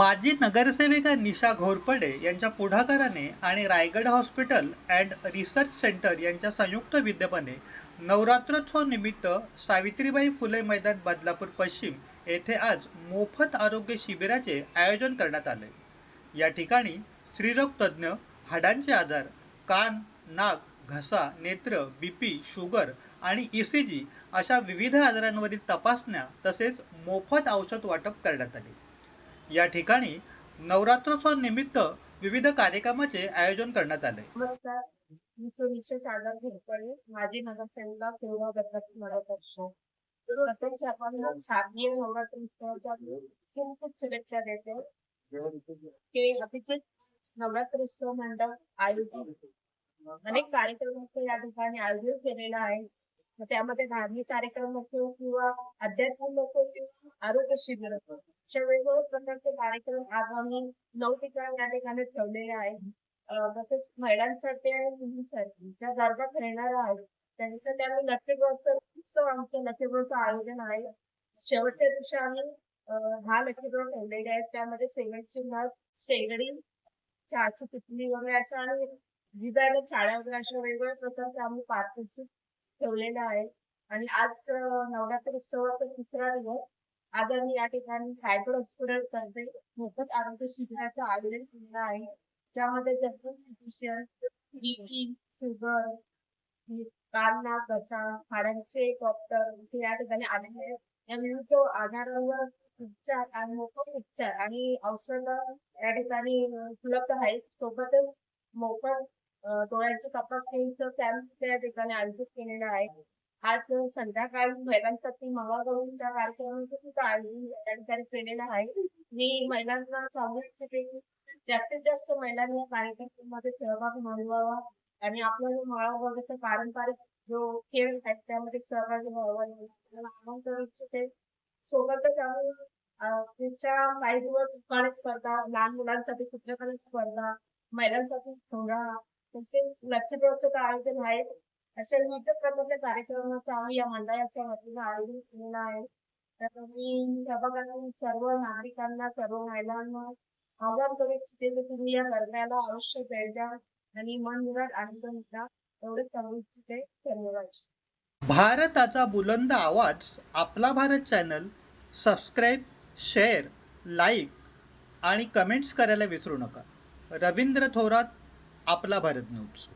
माजी नगरसेविका निशा घोरपडे यांच्या पुढाकाराने आणि Raigad hospital and research centre यांच्या संयुक्त विद्यमाने नवरात्रोत्सव निमित्त सावित्रीबाई फुले मैदान बदलापूर पश्चिम येथे आज मोफत आरोग्य शिबिराचे आयोजन करण्यात आले. या ठिकाणी स्त्रीरोगतज्ज्ञ हाडांचे आजार कान नाक घसा नेत्र बीपी शुगर आणि ई सी जी अशा विविध आजारांवरील तपासण्या तसेच मोफत औषध वाटप करण्यात आले. या ठिकाणी नवरात्रोत्सव निमित्त विविध कार्यक्रमाचे आयोजन करण्यात आले. नमस्कार सुनिक्षा सागर घोरपडे माजी नगरसेविका केवळ गणपती मदत असतो प्रथम सर्वांना शारदीय नवरात्री उत्सवाच्या खूप खूप शुभेच्छा देते. हे अभिजित नवरात्री उत्सव मंडळ आयोजित अनेक कार्यक्रमाचं या ठिकाणी आयोजन केलेलं आहे. मग त्यामध्ये धार्मिक कार्यक्रम असो किंवा अध्यात्मिक असो किंवा आरोग्य शिबिर असो. अशा वेगवेगळ्या प्रकारचे कार्यक्रम आगामी नऊ ठिकाणी या ठिकाणी ठेवलेले आहेत. तसेच महिलांसाठी आणि मुलींसाठी ज्या गरबा खेळणार आहेत त्यांच्यासाठी आम्ही लक्कीड्रॉचं उत्सव आमचं लक्कीड्रॉचं आयोजन आहे. शेवटच्या दिवशी आम्ही हा दहा ठेवलेले आहेत त्यामध्ये शेवटची नथ शेगडी चहाची किटली वगैरे अशा आणि डिझायनर साड्या वगैरे अशा वेगवेगळ्या प्रकारचे आम्ही पार्टिसिपेट ठेवलेले आहेत. आणि आज नवरात्र नवरात्री उत्सवाचा तिसरा दिवस. आज आम्ही या ठिकाणी थायरॉइड हॉस्पिटल तर्फे मोफत आरोग्य शिबिराचं आयोजन केलेलं आहे. ज्यामध्ये जंतुशन बीपी शुगर कान घसा हाडांचे डॉक्टर या ठिकाणी आलेले या विविध आजारावर उपचार आणि मोफत उपचार आणि औषध या ठिकाणी उपलब्ध आहेत. सोबतच मोफत अं, डोळ्यांची तपासणीचं कॅम्प त्या ठिकाणी आयोजित केलेलं आहे. आज संध्याकाळी महिलांसाठी मंगळगौरीच्या कार्यक्रमाचं सुद्धा आयोजन केलेलं आहे. मी महिलांना सांगू इच्छिते की जास्तीत जास्त महिलांनी या कार्यक्रमामध्ये सहभाग नोंदवावा आणि आपला जो पारंपरिक जो खेळ आहे त्यामध्ये सहभागी व्हावा. म्हणून करू इच्छिते. सोबतच आम्ही पुढच्या काही दिवस उखाणे स्पर्धा लहान मुलांसाठी चित्रकला स्पर्धा महिलांसाठी थोडा तसेच लकी आयोजन आहे. असे विविध प्रकारच्या कार्यक्रमाचं आम्ही या मंडळाच्या वतीनं आयोजन केलेलं आहे. तर मी प्रभागातील सर्व नागरिकांना सर्व महिलांना आवाहन करू इच्छिते की तुम्ही या करण्याला अवश्य भेट द्या आणि मन मुलात आनंद मिळा एवढंच सांगू इच्छिते. धन्यवाद. भारताचा बुलंद आवाज आपला Bharat channel. Subscribe share like आणि कमेंट्स करायला विसरू नका. रवींद्र थोरात आपला भारत न्यूज.